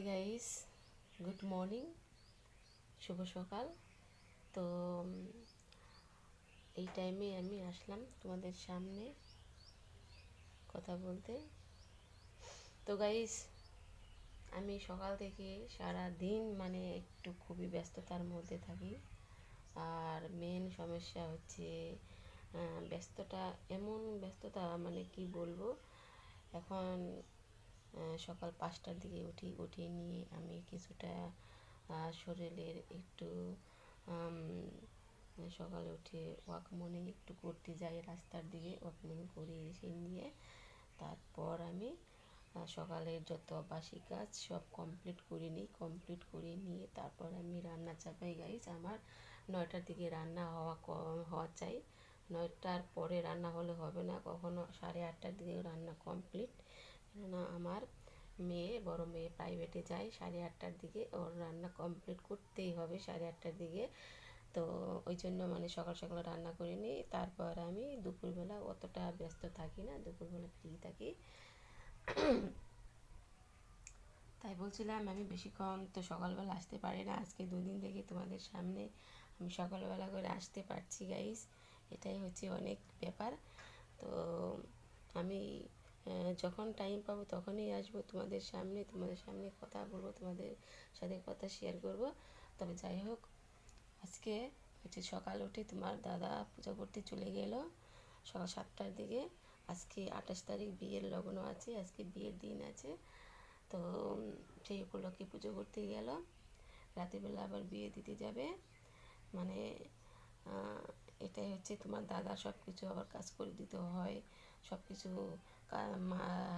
High guys good morning শুভ সকাল। তো এই টাইমে আমি আসলাম তোমাদের সামনে কথা বলতে। তো গাইস আমি সকাল থেকে সারা দিন মানে একটু খুবই ব্যস্ততার মধ্যে থাকি। আর মেন সমস্যা হচ্ছে ব্যস্ততা, এমন ব্যস্ততা মানে কি বলব? এখন সকাল পাঁচটার দিকে উঠি উঠে নিয়ে আমি কিছুটা শরীরের একটু সকালে উঠে ওয়াক মর্নিং একটু করতে যাই, রাস্তার দিকে ওয়াক মর্নিং করে এসে নিয়ে তারপর আমি সকালের যত বাসি কাজ সব কমপ্লিট করে নিই কমপ্লিট করে নিয়ে তারপর আমি রান্না চাপাই। গাইস আমার নয়টার দিকে রান্না হওয়া হওয়া চাই। নয়টার পরে রান্না হলে হবে না, কখনো সাড়ে আটটার দিকে রান্না কমপ্লিট কেননা আমার মেয়ে, বড় মেয়ে প্রাইভেটে যায়, সাড়ে আটটার দিকে। ওর রান্না কমপ্লিট করতেই হবে সাড়ে আটটার দিকে। তো ওই জন্য মানে সকাল সকাল রান্না করে নিই। তারপর আমি দুপুরবেলা অতটা ব্যস্ত থাকি না, দুপুরবেলা ফ্রি থাকি। তাই বলছিলাম আমি বেশিক্ষণ তো সকালবেলা আসতে পারি না। আজকে দুদিন থেকে তোমাদের সামনে আমি সকালবেলা করে আসতে পারছি গাইস এটাই হচ্ছে অনেক ব্যাপার। তো আমি যখন টাইম পাবো তখনই আসব তোমাদের সামনে তোমাদের সামনে কথা বলব, তোমাদের সাথে কথা শেয়ার করব। তবে যাই হোক, আজকে হচ্ছে সকাল উঠে তোমার দাদা পূজা করতে চলে গেল, সকাল সাতটার দিকে। আজকে আঠাশ তারিখ বিয়ের লগ্ন আছে, আজকে বিয়ের দিন আছে। তো সেই উপলক্ষে পুজো করতে গেল। রাতেরবেলা আবার বিয়ে দিতে যাবে। মানে এটাই হচ্ছে তোমার দাদা সব কিছু আবার কাজ করে দিতে হয় সব কিছু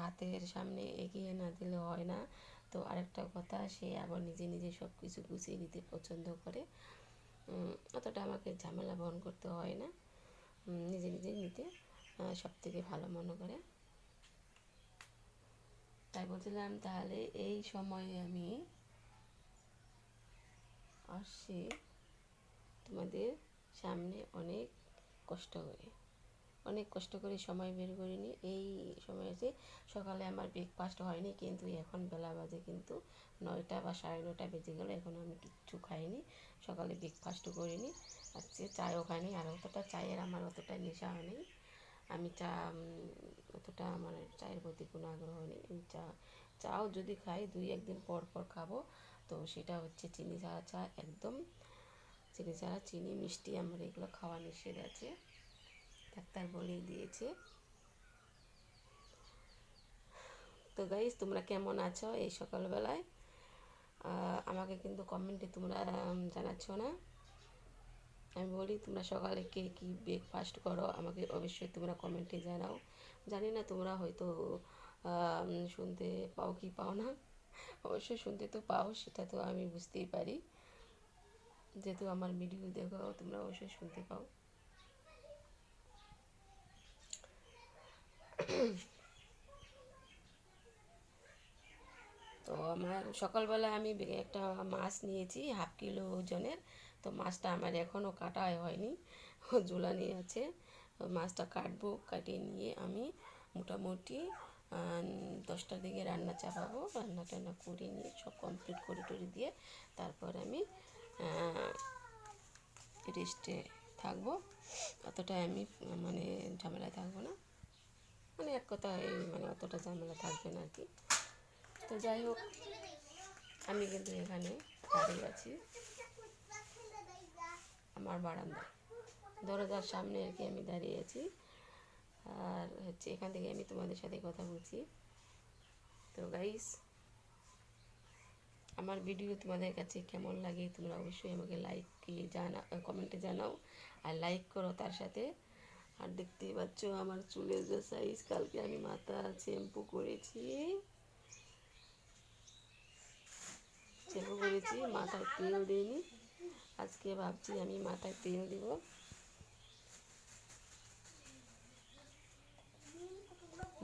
হাতের সামনে এগিয়ে না দিলে হয় না। তো আরেকটা কথা, সে আবার নিজে নিজে সব কিছু গুছিয়ে নিতে পছন্দ করে। অতটা আমাকে ঝামেলা বহন করতে হয় না। নিজে নিজে নিতে সব থেকে ভালো মনে করে। তাই বলছিলাম, তাহলে এই সময়ে আমি আসছি তোমাদের সামনে অনেক কষ্ট করে। অনেক কষ্ট করে সময় বের করে নিই আছে সকালে আমার ব্রেকফাস্ট হয়নি, কিন্তু এখন বেলা বাজে কিন্তু নয়টা বা সাড়ে নয়টা বেজে গেল, এখন আমি কিচ্ছু খাইনি। সকালে ব্রেকফাস্টও করিনি, আজকে চায়ও খাইনি, আর অতটা চায়ের আমার অতটা নেশা নেই আমি চা অতটা আমার চায়ের প্রতি কোনো আগ্রহ নেই। আমি চা, চাও যদি খাই, দুই একদিন পর পর খাব। তো সেটা হচ্ছে চিনি ছাড়া চা একদম, চিনি ছাড়া চিনি, মিষ্টি আমার এগুলো খাওয়া নিষেধ আছে। ডাক্তার বলেই দিয়েছে। তো গাইস তোমরা কেমন আছো এই সকালবেলায়? আমাকে কিন্তু কমেন্টে তোমরা জানাচ্ছ না। আমি বলি, তোমরা সকালে কে কী ব্রেকফাস্ট করো? আমাকে অবশ্যই তোমরা কমেন্টে জানাও। জানি না তোমরা হয়তো শুনতে পাও কি পাও না। অবশ্যই শুনতে তো পাও, সেটা তো আমি বুঝতেই পারি। যেহেতু আমার ভিডিও দেখো, তোমরা অবশ্যই শুনতে পাও। তো আমার সকালবেলা আমি একটা মাছ নিয়েছি, হাফ কিলো ওজনের। তো মাছটা আমার এখনও কাটা হয়নি, ঝুলানি আছে। মাছটা কাটবো কাটিয়ে নিয়ে আমি মোটামুটি দশটার দিকে রান্না চাপাবো। রান্না টান্না করে নিয়ে সব কমপ্লিট করে টরে দিয়ে তারপর আমি রেস্টে থাকব। অতটা আমি মানে ঝামেলায় থাকব না। মানে এক কথায় মানে অতটা ঝামেলা থাকবে না আর কি। তো যাই হোক, আমি কিন্তু এখানে দাঁড়িয়ে আছি। আমার বারান্দা। দরজার সামনে আর কি আমি দাঁড়িয়ে আছি। আর হচ্ছে এখান থেকে আমি তোমাদের সাথে কথা বলছি। তো গাইস আমার ভিডিও তোমাদের কাছে কেমন লাগে তোমরা অবশ্যই আমাকে লাইকে জানা কমেন্টে জানাও। আর লাইক করো তার সাথে। আর দেখতেই পাচ্ছ আমার চুলের যে সাইজ কালকে আমি মাথা শ্যাম্পু করেছি। শ্যাম্পু করেছি মাথায় তেল দিইনি। আজকে ভাবছি আমি মাথায় তেল দিব।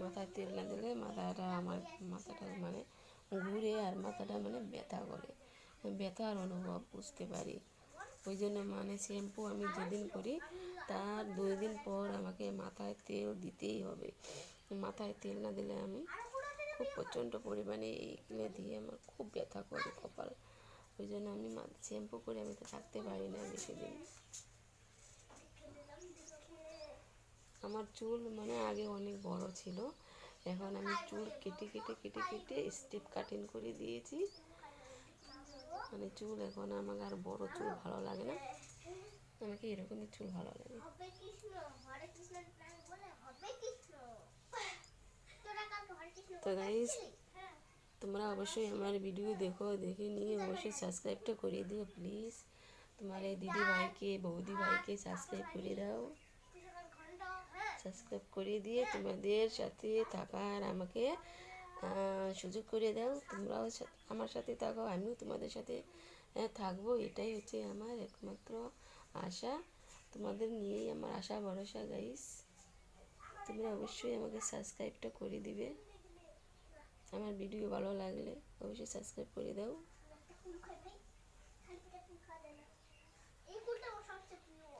মাথায় তেল না দিলে মাথাটা আমার, মাথাটা মানে ঘুরে আর মাথাটা মানে ব্যথা করে। ব্যথার অনুভব বুঝতে পারি। ওই জন্য মানে শ্যাম্পু আমি যেদিন করি, তার দুই দিন পর আমাকে মাথায় তেল দিতেই হবে। মাথায় তেল না দিলে আমি খুব প্রচণ্ড পরিমাণে এইগুলো দিয়ে আমার খুব ব্যথা করে কপাল। ওই জন্য আমি শ্যাম্পু করে আমি তো থাকতে পারি না বেশি দিন। আমার চুল মানে আগে অনেক বড় ছিল, এখন আমি চুল কেটে কেটে কেটে কেটে স্টেপ কাটিং করে দিয়েছি। মানে চুল এখন আমাকে আর বড় চুল ভালো লাগে না। আমাকে এরকমই চুল ভালো লাগে। তো হ্যাঁ তোমরা অবশ্যই আমার ভিডিও দেখো, দেখে নিয়ে অবশ্যই সাবস্ক্রাইবটা করে দিও প্লিজ তোমার এই দিদি ভাইকে, বৌদি ভাইকে সাবস্ক্রাইব করে দাও। সাবস্ক্রাইব করে দিয়ে তোমাদের সাথে থাকার আমাকে সুযোগ করে দাও। তোমরাও আমার সাথে থাকো, আমিও তোমাদের সাথে থাকব। এটাই হচ্ছে আমার একমাত্র আশা। তোমাদের নিয়েই আমার আশা, ভরসা গাইস তোমরা অবশ্যই আমাকে সাবস্ক্রাইবটা করে দিবে। আমার ভিডিও ভালো লাগলে অবশ্যই সাবস্ক্রাইব করে দাও।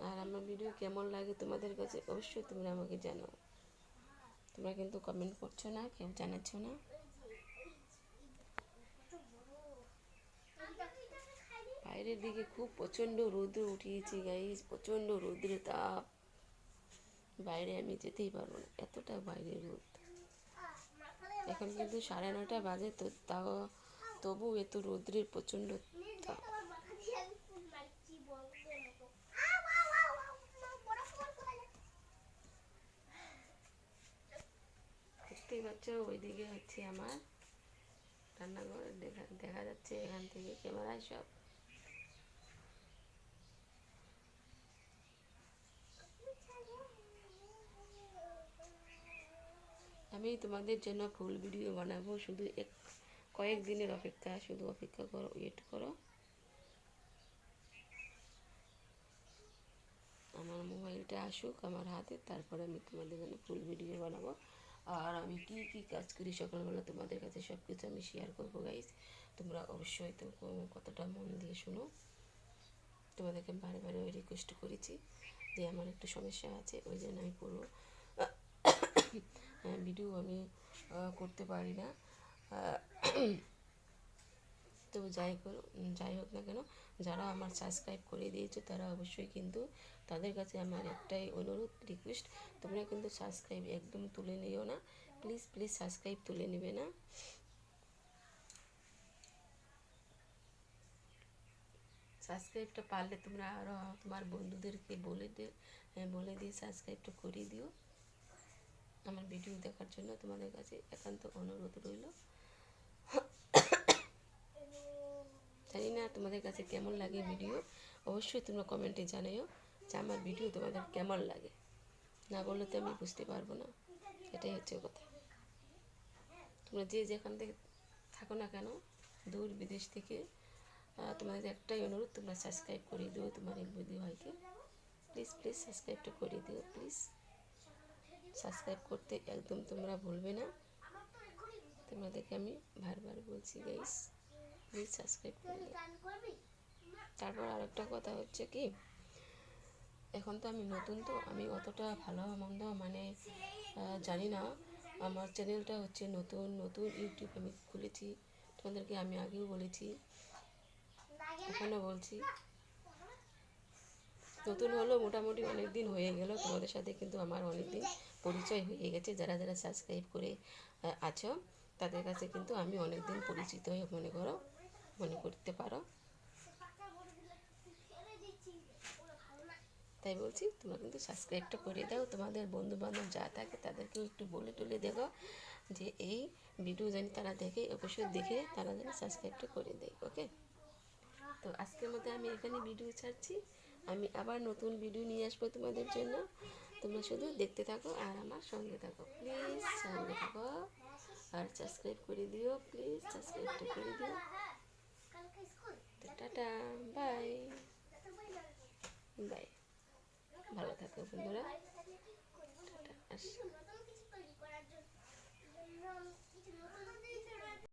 আর আমার ভিডিও কেমন লাগে তোমাদের কাছে অবশ্যই তোমরা আমাকে জানাও। তোমরা কিন্তু কমেন্ট করছ না, কেউ জানাচ্ছ না। বাইরের দিকে খুব প্রচণ্ড রৌদ্র উঠিয়েছে গাইস প্রচণ্ড রৌদ্র তাপ। বাইরে আমি যেতেই পারব না, এতটা বাইরে রোদ। এখন কিন্তু সাড়ে নটা বাজে তো, তাও তবু এত রৌদ্রের প্রচণ্ড পাচ্ছ, ওইদিকে হচ্ছে আমার রান্নাঘর, দেখা দেখা যাচ্ছে এখান থেকে ক্যামেরায় সব। আমি তোমাদের জন্য ফুল ভিডিও বানাবো, শুধু এক, কয়েক দিনের অপেক্ষা, শুধু অপেক্ষা করো ওয়েট করো। আমার মোবাইলটা আসুক, আমার হাতে, তারপরে আমি তোমাদের জন্য ফুল ভিডিও বানাবো। আর আমি কি কি কাজ করি সকালবেলা তোমাদের কাছে সব কিছু আমি শেয়ার করব গাইস তোমরা অবশ্যই তো কতটা মন দিয়ে শোনো। তোমাদেরকে বারে বারে ওই রিকোয়েস্ট করেছি যে আমার একটু সমস্যা আছে, ওই জন্য আমি পুরো ভিডিও আমি করতে পারি না। তো যাই করো যাই হোক না কেন যারা আমার সাবস্ক্রাইব করে দিয়েছ তারা অবশ্যই কিন্তু তাদের কাছে আমার একটাই অনুরোধ রিকোয়েস্ট তোমরা কিন্তু সাবস্ক্রাইব একদম তুলে নিও না। প্লিজ প্লিজ সাবস্ক্রাইব তুলে নেবে না। সাবস্ক্রাইবটা পারলে তোমরা আরও তোমার বন্ধুদেরকে বলে দে- হ্যাঁ, বলে দিয়ে সাবস্ক্রাইবটা করে দিও। আমার ভিডিও দেখার জন্য তোমাদের কাছে একান্ত অনুরোধ রইল। জানি না তোমাদের কাছে কেমন লাগে ভিডিও অবশ্যই তোমরা কমেন্টে জানাইও যে আমার ভিডিও তোমাদের কেমন লাগে। না বললে তো আমি বুঝতে পারব না, এটাই হচ্ছে কথা। তোমরা যে যেখান থেকে থাকো না কেন, দূর বিদেশ থেকে তোমাদের একটাই অনুরোধ, তোমরা সাবস্ক্রাইব করে দিও তোমার এই বৌদি ভাইকে। প্লিজ প্লিজ সাবস্ক্রাইবটা করে দিও প্লিজ সাবস্ক্রাইব করতে একদম তোমরা ভুলবে না। তোমাদেরকে আমি বারবার বলছি গাইস প্লিজ সাবস্ক্রাইব করবি তারপর কথা হচ্ছে কি, এখন তো আমি নতুন তো, আমি অতটা ভালো মন্দ মানে জানি না। আমার চ্যানেলটা হচ্ছে নতুন নতুন ইউটিউব আমি খুলেছি। তোমাদেরকে আমি আগেও বলেছি এখনও বলছি। নতুন হলেও মোটামুটি অনেক দিন হয়ে গেল। তোমাদের সাথে কিন্তু আমার অনেক দিন পরিচয় হয়ে গেছে। যারা যারা সাবস্ক্রাইব করে আছো, তাদের কাছে কিন্তু আমি অনেক দিন পরিচিত হয়ে মনে করো, মনে করতে পারো। তাই বলছি, তোমরা কিন্তু সাবস্ক্রাইবটা করে দাও। তোমাদের বন্ধু বান্ধব যা থাকে, তাদেরকেও একটু বলে টলে দেখো যে এই ভিডিও জানি তারা দেখে, অবশ্যই দেখে, তারা যেন সাবস্ক্রাইবটা করে দেয় ওকে তো আজকের মধ্যে আমি এখানে ভিডিও ছাড়ছি। আমি আবার নতুন ভিডিও নিয়ে আসব তোমাদের জন্য। তোমরা শুধু দেখতে থাকো আর আমার সঙ্গে থাকো। প্লিজ সঙ্গে থাকো আর সাবস্ক্রাইব করে দিও। প্লিজ সাবস্ক্রাইবটা করে দিও। টাটা বাই বই ভালো থাকো বন্ধুরা। টাটা